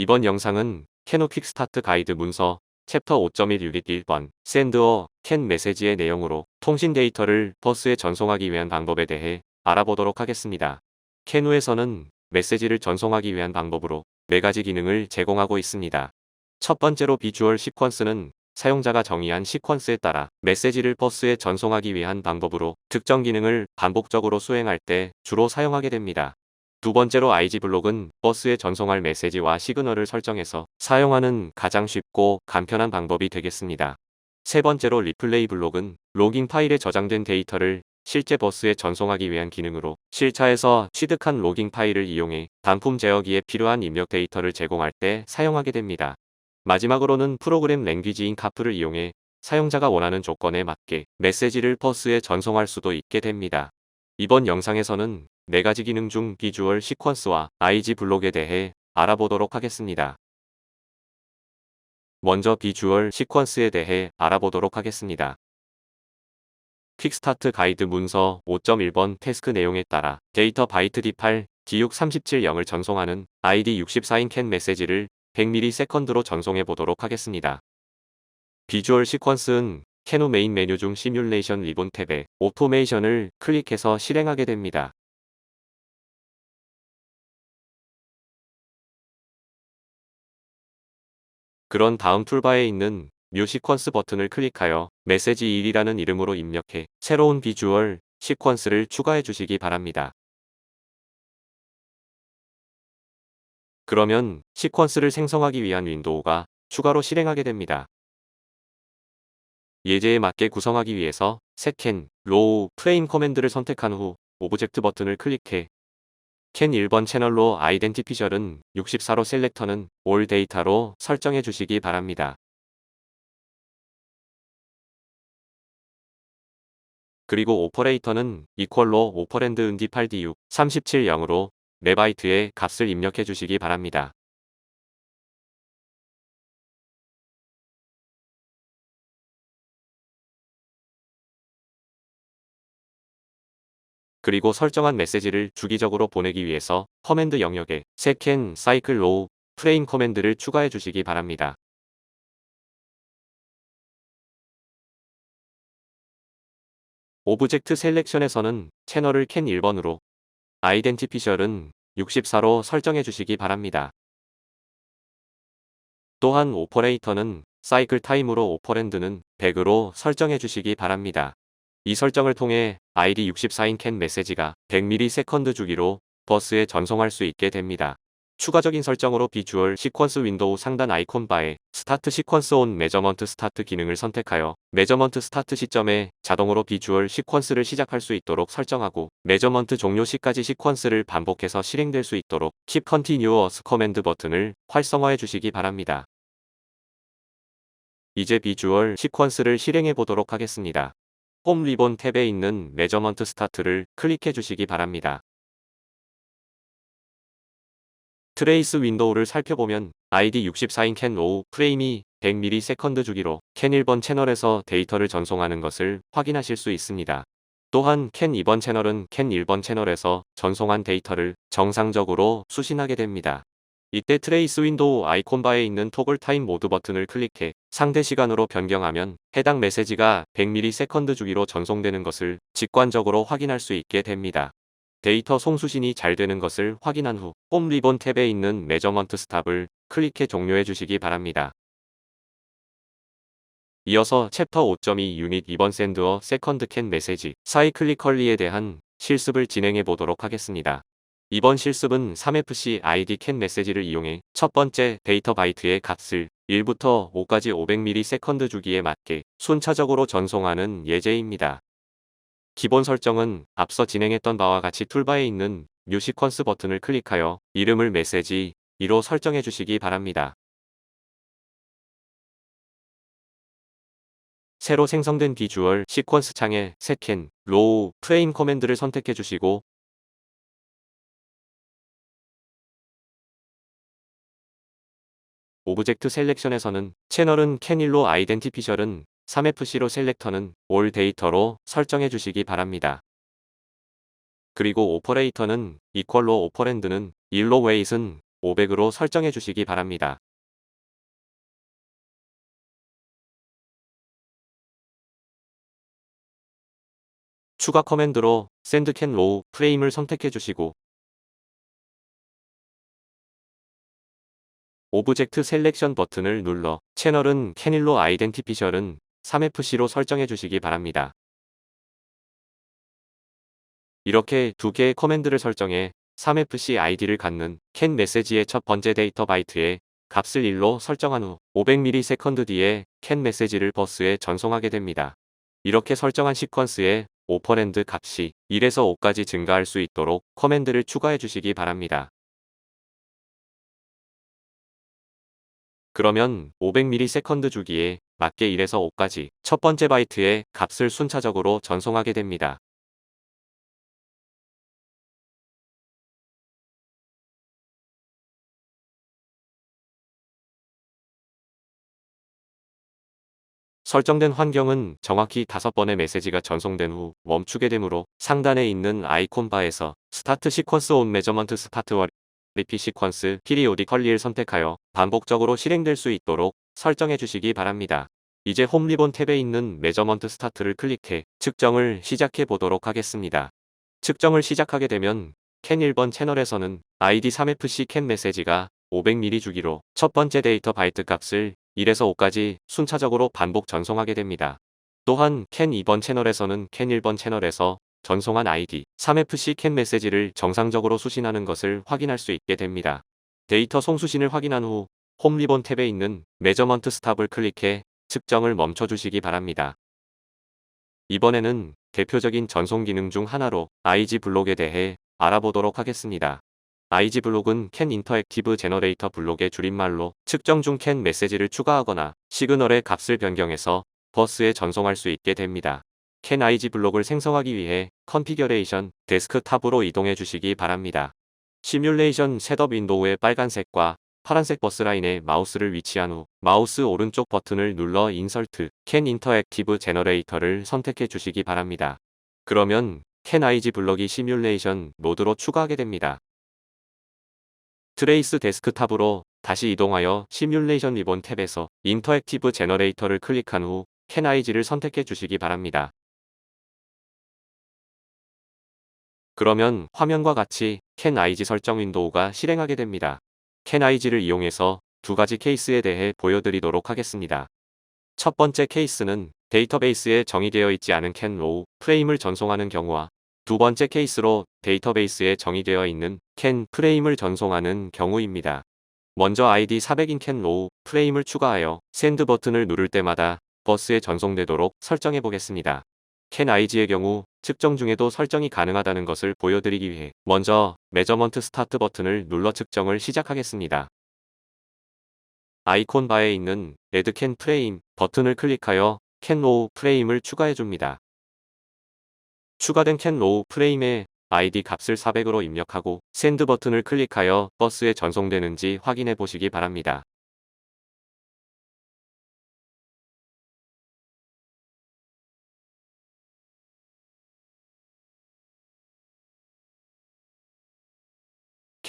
이번 영상은 캐노 퀵스타트 가이드 문서 챕터 5.1 유닛 1번 샌드어 캔 메시지의 내용으로 통신 데이터를 버스에 전송하기 위한 방법에 대해 알아보도록 하겠습니다. 캐누에서는 메시지를 전송하기 위한 방법으로 4가지 기능을 제공하고 있습니다. 첫 번째로 비주얼 시퀀스는 사용자가 정의한 시퀀스에 따라 메시지를 버스에 전송하기 위한 방법으로 특정 기능을 반복적으로 수행할 때 주로 사용하게 됩니다. 두 번째로 IG 블록은 버스에 전송할 메시지와 시그널을 설정해서 사용하는 가장 쉽고 간편한 방법이 되겠습니다. 세 번째로 리플레이 블록은 로깅 파일에 저장된 데이터를 실제 버스에 전송하기 위한 기능으로 실차에서 취득한 로깅 파일을 이용해 단품 제어기에 필요한 입력 데이터를 제공할 때 사용하게 됩니다. 마지막으로는 프로그램 랭귀지인 카프를 이용해 사용자가 원하는 조건에 맞게 메시지를 버스에 전송할 수도 있게 됩니다. 이번 영상에서는 4가지 기능 중 비주얼 시퀀스와 IG 블록에 대해 알아보도록 하겠습니다. 먼저 비주얼 시퀀스에 대해 알아보도록 하겠습니다. 퀵스타트 가이드 문서 5.1번 태스크 내용에 따라 데이터 바이트 D8, D637 0을 전송하는 ID 64인 캔 메시지를 100ms로 전송해 보도록 하겠습니다. 비주얼 시퀀스는 캐노 메인 메뉴 중 시뮬레이션 리본 탭에 오토메이션을 클릭해서 실행하게 됩니다. 그런 다음 툴바에 있는 뮤 시퀀스 버튼을 클릭하여 메시지 1이라는 이름으로 입력해 새로운 비주얼 시퀀스를 추가해 주시기 바랍니다. 그러면 시퀀스를 생성하기 위한 윈도우가 추가로 실행하게 됩니다. 예제에 맞게 구성하기 위해서 setCan, row, frame 커맨드를 선택한 후 오브젝트 버튼을 클릭해 캔 1번 채널로 아이덴티피셜은 64로 셀렉터는 올 데이터로 설정해 주시기 바랍니다. 그리고 오퍼레이터는 이퀄로 오퍼랜드 은디 8D6 370으로 메바이트의 값을 입력해 주시기 바랍니다. 그리고 설정한 메시지를 주기적으로 보내기 위해서 커맨드 영역에 세캔 사이클 로우 프레임 커맨드를 추가해 주시기 바랍니다. 오브젝트 셀렉션에서는 채널을 캔 1번으로 아이덴티피셜은 64로 설정해 주시기 바랍니다. 또한 오퍼레이터는 사이클 타임으로 오퍼랜드는 100으로 설정해 주시기 바랍니다. 이 설정을 통해 ID 64인 캔 메시지가 100ms 주기로 버스에 전송할 수 있게 됩니다. 추가적인 설정으로 비주얼 시퀀스 윈도우 상단 아이콘 바에 스타트 시퀀스 온 메저먼트 스타트 기능을 선택하여 메저먼트 스타트 시점에 자동으로 비주얼 시퀀스를 시작할 수 있도록 설정하고 메저먼트 종료 시까지 시퀀스를 반복해서 실행될 수 있도록 Keep Continuous 커맨드 버튼을 활성화해 주시기 바랍니다. 이제 비주얼 시퀀스를 실행해 보도록 하겠습니다. 홈 리본 탭에 있는 메저먼트 스타트를 클릭해 주시기 바랍니다. 트레이스 윈도우를 살펴보면 ID 64인 캔 로우 프레임이 100ms 주기로 캔 1번 채널에서 데이터를 전송하는 것을 확인하실 수 있습니다. 또한 캔 2번 채널은 캔 1번 채널에서 전송한 데이터를 정상적으로 수신하게 됩니다. 이때 트레이스 윈도우 아이콘 바에 있는 토글 타임 모드 버튼을 클릭해 상대 시간으로 변경하면 해당 메시지가 100ms 주기로 전송되는 것을 직관적으로 확인할 수 있게 됩니다. 데이터 송수신이 잘 되는 것을 확인한 후 홈 리본 탭에 있는 메저먼트 스탑을 클릭해 종료해 주시기 바랍니다. 이어서 챕터 5.2 유닛 2번 샌드어 세컨드 캔 메시지 사이클리컬리에 대한 실습을 진행해 보도록 하겠습니다. 이번 실습은 3FC ID 캔 메시지를 이용해 첫 번째 데이터 바이트의 값을 1부터 5까지 500ms 주기에 맞게 순차적으로 전송하는 예제입니다. 기본 설정은 앞서 진행했던 바와 같이 툴바에 있는 뮤 시퀀스 버튼을 클릭하여 이름을 메시지 2로 설정해 주시기 바랍니다. 새로 생성된 비주얼 시퀀스 창에 setCan, row, frame 커맨드를 선택해 주시고 오브젝트 셀렉션에서는 채널은 캔일로 아이덴티피셜은 3FC로 셀렉터는 올 데이터로 설정해 주시기 바랍니다. 그리고 오퍼레이터는 이퀄로 오퍼랜드는 일로 웨이슨 500으로 설정해 주시기 바랍니다. 추가 커맨드로 샌드 캔 로우 프레임을 선택해 주시고 오브젝트 셀렉션 버튼을 눌러 채널은 캐닐로 아이덴티피셜은 3FC로 설정해 주시기 바랍니다. 이렇게 두 개의 커맨드를 설정해 3FC ID를 갖는 캔 메시지의 첫 번째 데이터 바이트에 값을 1로 설정한 후 500ms 뒤에 캔 메시지를 버스에 전송하게 됩니다. 이렇게 설정한 시퀀스에 오퍼랜드 값이 1에서 5까지 증가할 수 있도록 커맨드를 추가해 주시기 바랍니다. 그러면 500ms 주기에 맞게 1에서 5까지 첫 번째 바이트의 값을 순차적으로 전송하게 됩니다. 설정된 환경은 정확히 5번의 메시지가 전송된 후 멈추게 되므로 상단에 있는 아이콘 바에서 스타트 시퀀스 온 메저먼트 스타트와 리피 시퀀스 피리오디컬리를 선택하여 반복적으로 실행될 수 있도록 설정해 주시기 바랍니다. 이제 홈 리본 탭에 있는 메저먼트 스타트를 클릭해 측정을 시작해 보도록 하겠습니다. 측정을 시작하게 되면 캔 1번 채널에서는 ID 3FC 캔 메시지가 500mm 주기로 첫 번째 데이터 바이트 값을 1에서 5까지 순차적으로 반복 전송하게 됩니다. 또한 캔 2번 채널에서는 캔 1번 채널에서 전송한 ID 3FC 캔 메시지를 정상적으로 수신하는 것을 확인할 수 있게 됩니다. 데이터 송수신을 확인한 후 홈 리본 탭에 있는 메저먼트 스탑을 클릭해 측정을 멈춰 주시기 바랍니다. 이번에는 대표적인 전송 기능 중 하나로 IG 블록에 대해 알아보도록 하겠습니다. IG 블록은 캔 인터액티브 제너레이터 블록의 줄임말로 측정 중 캔 메시지를 추가하거나 시그널의 값을 변경해서 버스에 전송할 수 있게 됩니다. 캔 IG 블록을 생성하기 위해 컨피겨레이션 데스크탑으로 이동해 주시기 바랍니다. 시뮬레이션 셋업 윈도우의 빨간색과 파란색 버스 라인에 마우스를 위치한 후 마우스 오른쪽 버튼을 눌러 인설트 캔 인터액티브 제너레이터를 선택해 주시기 바랍니다. 그러면 캔 IG 블록이 시뮬레이션 모드로 추가하게 됩니다. 트레이스 데스크탑으로 다시 이동하여 시뮬레이션 리본 탭에서 인터액티브 제너레이터를 클릭한 후캔 IG를 선택해 주시기 바랍니다. 그러면 화면과 같이 캔 IG 설정 윈도우가 실행하게 됩니다. 캔 IG를 이용해서 두 가지 케이스에 대해 보여드리도록 하겠습니다. 첫 번째 케이스는 데이터베이스에 정의되어 있지 않은 캔 로우 프레임을 전송하는 경우와 두 번째 케이스로 데이터베이스에 정의되어 있는 캔 프레임을 전송하는 경우입니다. 먼저 ID 400인 캔 로우 프레임을 추가하여 샌드 버튼을 누를 때마다 버스에 전송되도록 설정해 보겠습니다. 캔 IG의 경우 측정 중에도 설정이 가능하다는 것을 보여드리기 위해 먼저 메저먼트 스타트 버튼을 눌러 측정을 시작하겠습니다. 아이콘 바에 있는 레드 캔 프레임 버튼을 클릭하여 캔 로우 프레임을 추가해 줍니다. 추가된 캔 로우 프레임에 ID 값을 400으로 입력하고 샌드 버튼을 클릭하여 버스에 전송되는지 확인해 보시기 바랍니다.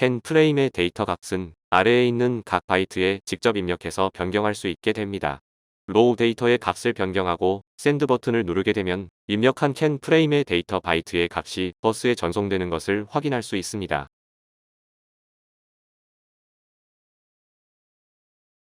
캔 프레임의 데이터 값은 아래에 있는 각 바이트에 직접 입력해서 변경할 수 있게 됩니다. 로우 데이터의 값을 변경하고 샌드 버튼을 누르게 되면 입력한 캔 프레임의 데이터 바이트의 값이 버스에 전송되는 것을 확인할 수 있습니다.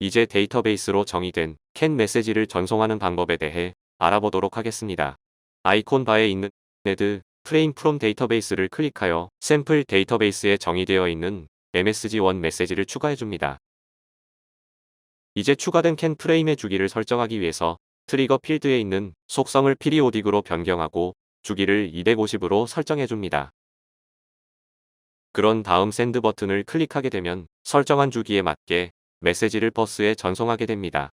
이제 데이터베이스로 정의된 캔 메시지를 전송하는 방법에 대해 알아보도록 하겠습니다. 아이콘 바에 있는 네드 프레임 프롬 데이터베이스를 클릭하여 샘플 데이터베이스에 정의되어 있는 MSG1 메시지를 추가해 줍니다. 이제 추가된 캔 프레임의 주기를 설정하기 위해서 트리거 필드에 있는 속성을 피리오딕으로 변경하고 주기를 250으로 설정해 줍니다. 그런 다음 샌드 버튼을 클릭하게 되면 설정한 주기에 맞게 메시지를 버스에 전송하게 됩니다.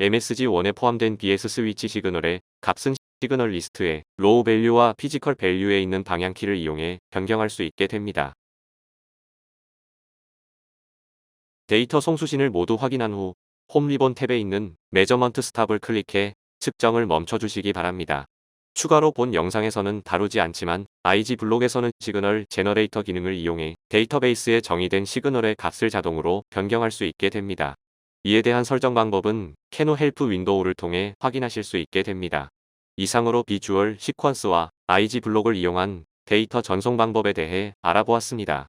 MSG1에 포함된 BS 스위치 시그널의 값은 시그널 리스트에 로우 밸류와 피지컬 밸류에 있는 방향키를 이용해 변경할 수 있게 됩니다. 데이터 송수신을 모두 확인한 후 홈 리본 탭에 있는 메저먼트 스탑을 클릭해 측정을 멈춰주시기 바랍니다. 추가로 본 영상에서는 다루지 않지만 IG 블록에서는 시그널 제너레이터 기능을 이용해 데이터베이스에 정의된 시그널의 값을 자동으로 변경할 수 있게 됩니다. 이에 대한 설정 방법은 캐노 헬프 윈도우를 통해 확인하실 수 있게 됩니다. 이상으로 비주얼 시퀀스와 IG 블록을 이용한 데이터 전송 방법에 대해 알아보았습니다.